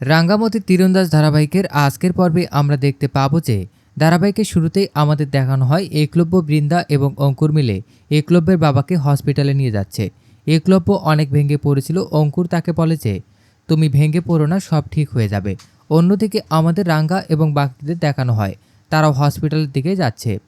রাঙ্গামতি তীরন্দাজ ধারাবাহিকের আজকের পর্বে আমরা দেখতে পাবো যে ধারাবাহিকের শুরুতেই আমাদের দেখানো হয় একলব্য বৃন্দা এবং অঙ্কুর মিলে একলব্যের বাবাকে হসপিটালে নিয়ে যাচ্ছে। একলব্য অনেক ভেঙে পড়েছিল। অঙ্কুর তাকে বলে যে, তুমি ভেঙে পড়ো না, সব ঠিক হয়ে যাবে। অন্যদিকে আমাদের রাঙ্গা এবং বাকিদের দেখানো হয়। তারাও হসপিটালের দিকে যাচ্ছে।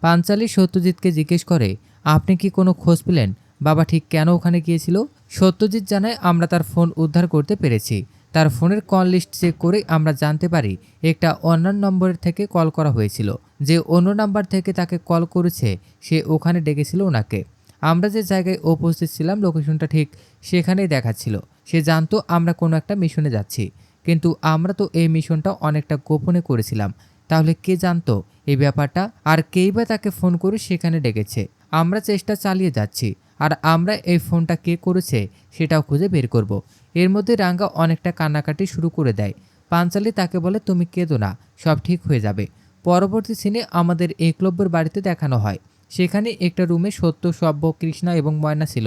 পাঞ্চালি সত্যজিৎকে জিজ্ঞেস করে, আপনি কি কোনো খোঁজ পেলেন? বাবা ঠিক কেন ওখানে গিয়েছিল? সত্যজিৎ জানায়, আমরা তার ফোন উদ্ধার করতে পেরেছি। তার ফোনের কল লিস্ট চেক করে আমরা জানতে পারি একটা অন্যান্য নম্বরের থেকে কল করা হয়েছিল। যে অন্য নাম্বার থেকে তাকে কল করেছে, সে ওখানে ডেকেছিল ওনাকে। আমরা যে জায়গায় উপস্থিত ছিলাম, লোকেশনটা ঠিক সেখানেই দেখাচ্ছিল। সে জানতো আমরা কোনো একটা মিশনে যাচ্ছি। কিন্তু আমরা তো এই মিশনটা অনেকটা গোপনে করেছিলাম। তাহলে কে জানতো এই ব্যাপারটা? আর কেই বা তাকে ফোন করে সেখানে ডেকেছে? আমরা চেষ্টা চালিয়ে যাচ্ছি। আর আমরা এই ফোনটা কে করেছে সেটাও খুঁজে বের করব। এর মধ্যে রাঙ্গা অনেকটা কান্নাকাটি শুরু করে দেয়। পাঞ্চালি তাকে বলে, তুমি কেঁদো না, সব ঠিক হয়ে যাবে। পরবর্তী সিনে আমাদের একলব্যের বাড়িতে দেখানো হয়। সেখানে একটা রুমে সত্য সব্য কৃষ্ণা এবং ময়না ছিল।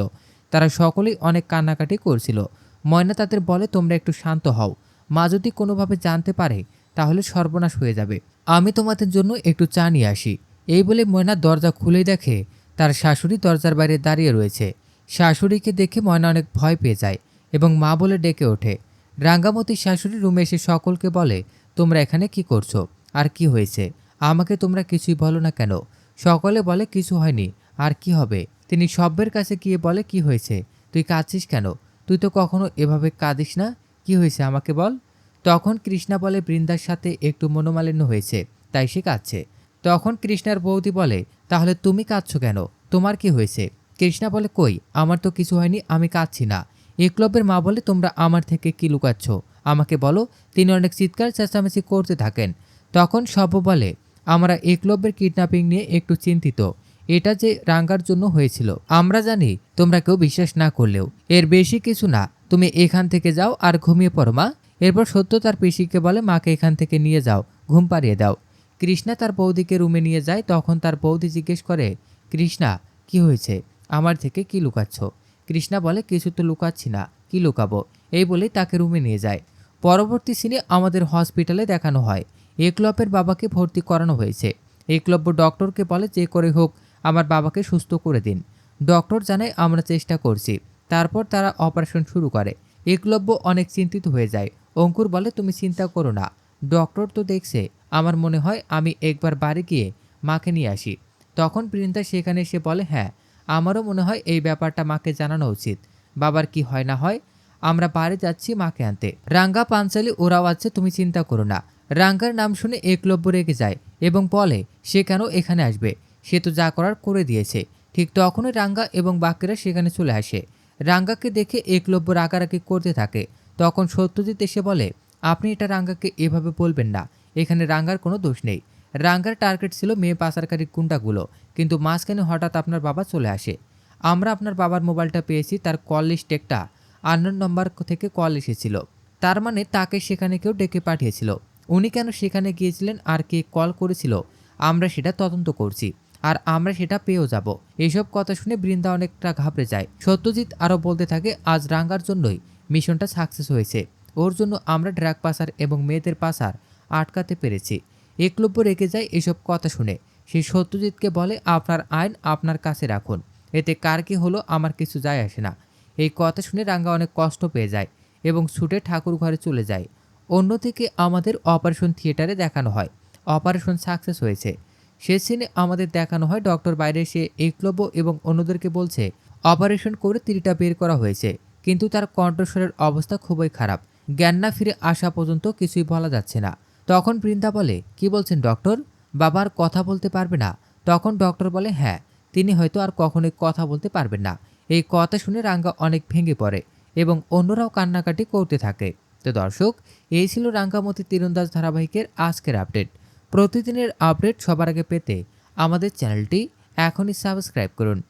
তারা সকলেই অনেক কান্নাকাটি করছিল। ময়না তাদের বলে, তোমরা একটু শান্ত হও। মা যদি কোনোভাবে জানতে পারে, তাহলে সর্বনাশ হয়ে যাবে। আমি তোমাদের জন্য একটু চা নিয়ে আসি। এই বলে ময়না দরজা খুলে দেখে তার শাশুড়ি দরজার বাইরে দাঁড়িয়ে রয়েছে। শাশুড়িকে দেখে ময়না অনেক ভয় পেয়ে যায় এবং মা বলে ডেকে ওঠে। রাঙ্গামতির শাশুড়ি রুমে এসে সকলকে বলে, তোমরা এখানে কি করছ? আর কি হয়েছে? আমাকে তোমরা কিছুই বলো না কেন? সকলে বলে, কিছু হয়নি। আর কি হবে? তিনি সব্যের কাছে গিয়ে বলে, কি হয়েছে? তুই কাঁদছিস কেন? তুই তো কখনো এভাবে কাঁদিস না। কি হয়েছে আমাকে বল? তখন কৃষ্ণা বলে, বৃন্দার সাথে একটু মনোমালিন্য হয়েছে, তাই সে কাঁদছে। তখন কৃষ্ণার বৌদি বলে, তাহলে তুমি কাঁদছো কেন? তোমার কি হয়েছে? কৃষ্ণা বলে, কই, আমার তো কিছু হয়নি, আমি কাঁদছি না। একলব্যের মা বলে, তোমরা আমার থেকে কি লুকাচ্ছ? আমাকে বলো। তিনি অনেক চিৎকার, চেঁচামেচি করতে থাকেন। তখন সব্য বলে, আমরা একলব্যের কিডন্যাপিং নিয়ে একটু চিন্তিত। এটা যে রাঙ্গার জন্য হয়েছিল, আমরা জানি, তোমরা কেউ বিশ্বাস না করলেও। এর বেশি কিছু না, তুমি এখান থেকে যাও আর ঘুমিয়ে পড়ো, মা। এরপর সত্য তার পিসিকে বলে, মাকে এখান থেকে নিয়ে যাও, ঘুম পাড়িয়ে দাও। কৃষ্ণা তার বৌদিকে রুমে নিয়ে যায়, তখন তার বৌদি জিজ্ঞেস করে, কৃষ্ণা, কি হয়েছে? আমার থেকে কি লুকাচ্ছ? কৃষ্ণা বলে, কিছু তো লুকাচ্ছি না, কি লুকাবো? এই বলেই তাকে রুমে নিয়ে যায়। পরবর্তী সিনে আমাদের হসপিটালে দেখানো হয়। একলব্যের বাবাকে ভর্তি করানো হয়েছে। একলব্য ডক্টরকে বলে, যে করে হোক, আমার বাবাকে সুস্থ করে দিন। ডক্টর জানায়, আমরা চেষ্টা করছি। তারপর তারা অপারেশন শুরু করে। একলব্য অনেক চিন্তিত হয়ে যায়। অঙ্কুর বলে, তুমি চিন্তা করো না ডক্টর তো দেখছে, আমার মনে হয় আমি একবার বাড়ি গিয়ে মাকে নিয়ে আসি। তখন বৃন্দা সেখানে এসে বলে হ্যাঁ আমারও মনে হয় এই ব্যাপারটা মাকে জানানো উচিত। বাবার কি হয় না হয়, আমরা বাড়ি যাচ্ছি মাকে আনতে। রাঙ্গা পাঞ্চালি ওরাও আছে, তুমি চিন্তা করো না। রাঙ্গার নাম শুনে একলব্য রেগে যায় এবং বলে, সে কেন এখানে আসবে? সে তো যা করার করে দিয়েছে। ঠিক তখনই রাঙ্গা এবং বাকিরা সেখানে চলে আসে। রাঙ্গাকে দেখে একলব্য রাগারাগি করতে থাকে। তখন সত্যজিৎ এসে বলে আপনি এটা রাঙ্গাকে এভাবে বলবেন না। এখানে রাঙ্গার কোনো দোষ নেই। রাঙ্গার টার্গেট ছিল মেয়ে পাচারকারী গুন্ডাগুলো, কিন্তু মাঝখানে হঠাৎ আপনার বাবা চলে আসে। আমরা আপনার বাবার মোবাইলটা পেয়েছি, তার কল লিস্ট একটা। আননোন নম্বর থেকে কল এসেছিল। তার মানে তাকে সেখানে কেউ ডেকে পাঠিয়েছিল। উনি কেন সেখানে গিয়েছিলেন আর কে কল করেছিল, আমরা সেটা তদন্ত করছি। আর আমরা সেটা পেয়েও যাব। এইসব কথা শুনে বৃন্দা অনেকটা ঘাবড়ে যায়। সত্যজিৎ আরও বলতে থাকে, আজ রাঙ্গার জন্যই মিশনটা সাকসেস হয়েছে। ওর জন্য আমরা ড্রাগ পাসার এবং মেয়েদের পাসার আটকাতে পেরেছি। একলব্য রেগে যায় এসব কথা শুনে। সে সত্যজিৎকে বলে, আপনার আইন আপনার কাছে রাখুন। এতে কার কি হলো আমার কিছু যায় আসে না। এই কথা শুনে রাঙ্গা অনেক কষ্ট পেয়ে যায় এবং ছুটে ঠাকুর ঘরে চলে যায়। অন্যদিকে আমাদের অপারেশন থিয়েটারে দেখানো হয়। অপারেশন সাকসেস হয়েছে। সে সিনে আমাদের দেখানো হয় ডক্টর বাইরে এসে একলব্য এবং অন্যদেরকে বলছে, অপারেশন করে তিরিটা বের করা হয়েছে। কিন্তু তার কণ্ঠস্বরের অবস্থা খুবই খারাপ। জ্ঞান না ফিরে আসা পর্যন্ত কিছুই বলা যাচ্ছে না। তখন বৃন্দা বলে, কি বলছেন ডক্টর? বাবার কথা বলতে পারবে না। তখন ডক্টর বলে হ্যাঁ তিনি হয়তো আর কখনোই কথা বলতে পারবেন না। এই কথা শুনে রাঙ্গা অনেক ভেঙে পড়ে এবং অন্যরাও কান্নাকাটি করতে থাকে। তো দর্শক, এই ছিল রাঙ্গামতি তীরন্দাজ ধারাবাহিকের আজকের আপডেট। প্রতিদিনের আপডেট সবার আগে পেতে আমাদের চ্যানেলটি এখনই সাবস্ক্রাইব করুন।